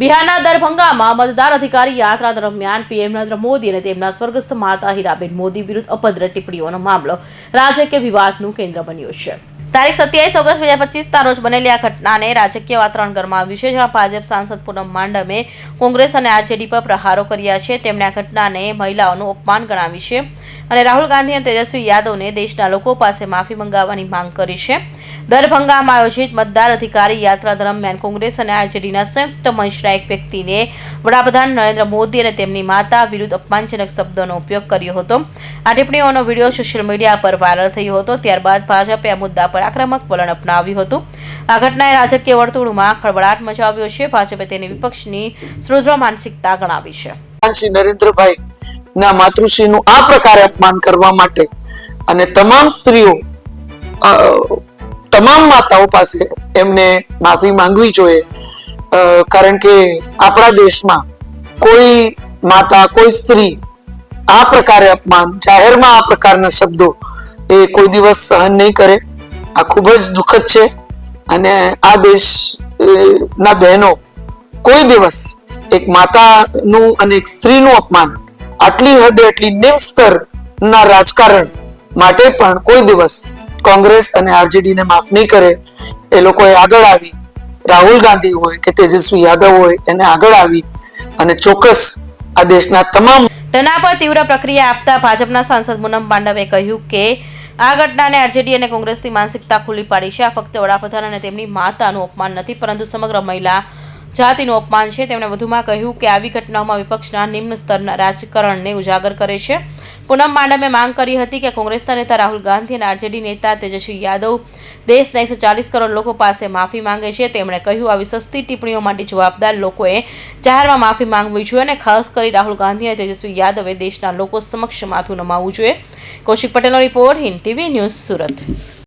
બિહારના દરભંગામાં મતદાર અધિકારી યાત્રા દરમિયાન પીએમ નરેન્દ્ર મોદી અને તેમના સ્વર્ગસ્થ માતા હીરાબેન મોદી વિરુદ્ધ અભદ્ર ટિપ્પણીઓનો મામલો રાજકીય વિવાદનું કેન્દ્ર બન્યો છે. તારીખ સત્યાવીસ ઓગસ્ટ બે હજાર પચીસના રોજ બનેલી આ ઘટનાને રાજકીય વાતાવરણ ગરમાવ્યું છે, જેમાં ભાજપ સાંસદ પૂનમ માંડમે, કોંગ્રેસ અને આરજેડી પર પ્રહારો કર્યા છે. તેમણે આ ઘટનાને મહિલાઓનું અપમાન ગણાવી છે અને રાહુલ ગાંધી અને તેજસ્વી યાદવને દેશના લોકો પાસે માફી મંગાવવાની માંગ કરી છે. દરભંગામાં આયોજિત મતદાર અધિકારી યાત્રા દરમિયાન કોંગ્રેસ અને આરજેડીના સંયુક્ત મંચના એક વ્યક્તિને વડાપ્રધાન નરેન્દ્ર મોદી અને તેમની માતા વિરુદ્ધ અપમાનજનક શબ્દોનો ઉપયોગ કર્યો હતો. આ ટિપ્પણીઓનો વીડિયો સોશિયલ મીડિયા પર વાયરલ થયો હતો. ત્યારબાદ ભાજપે આ મુદ્દા પર આક્રમક વલણ અપનાવ્યું હતું. આ ઘટનાએ રાજકીય વર્તુળમાં ખળબળાટ મચાવ્યો છે. ભાજપે તેની વિપક્ષની સુદૃઢ માનસિકતા ગણાવી છે. શ્રી નરેન્દ્રભાઈ ના માતૃશ્રીનું આ પ્રકારે અપમાન કરવા માટે અને તમામ સ્ત્રીઓ તમામ માતાઓ પાસે એમને માફી માંગવી જોઈએ. કારણ કે આપણા દેશમાં કોઈ માતા, કોઈ સ્ત્રી આ પ્રકારે અપમાન, જાહેરમાં આ પ્રકારના શબ્દો એ કોઈ દિવસ સહન નહીં કરે. આ ખૂબ જ દુઃખદ છે. અને આ દેશ ના બહેનો કોઈ દિવસ એક માતાનું અને એક સ્ત્રીનું અપમાન આટલી હદે આટલી નિમ્ન સ્તરના રાજકારણ માટે પણ કોઈ દિવસ કોંગ્રેસ અને આરજેડી ને માફ નહીં કરે, એ લોકોએ આગળ આવી. રાહુલ ગાંધી હોય કે તેજસ્વી યાદવ હોય, એને આગળ આવી અને ચોક્કસ આ દેશના તમામ તેના પર તીવ્ર પ્રક્રિયા આપતા ભાજપના સાંસદ મુનમ પાંડવે કહ્યું કે, આ ઘટનાને આરજેડી અને કોંગ્રેસની માનસિકતા ખુલ્લી પાડી છે. આ ફક્ત વડાપ્રધાન અને તેમની માતાનું અપમાન નથી, પરંતુ સમગ્ર મહિલા જાતિનું અપમાન છે. તેમણે વધુમાં કહ્યું કે, આવી ઘટનાઓમાં વિપક્ષના નિમ્ન સ્તરના રાજકારણને ઉજાગર કરે છે. પૂનમ માંડમે માંગ કરી હતી કે કોંગ્રેસના નેતા રાહુલ ગાંધી અને આરજેડી નેતા તેજસ્વી યાદવ દેશના એકસો ચાલીસ કરોડ લોકો પાસે માફી માંગે છે. તેમણે કહ્યું, આવી સસ્તી ટિપ્પણીઓ માટે જવાબદાર લોકોએ જાહેરમાં માફી માંગવી જોઈએ અને ખાસ કરી રાહુલ ગાંધી અને તેજસ્વી યાદવે દેશના લોકો સમક્ષ માથું નમાવવું જોઈએ. કૌશિક પટેલનો report, Hind TV news Surat.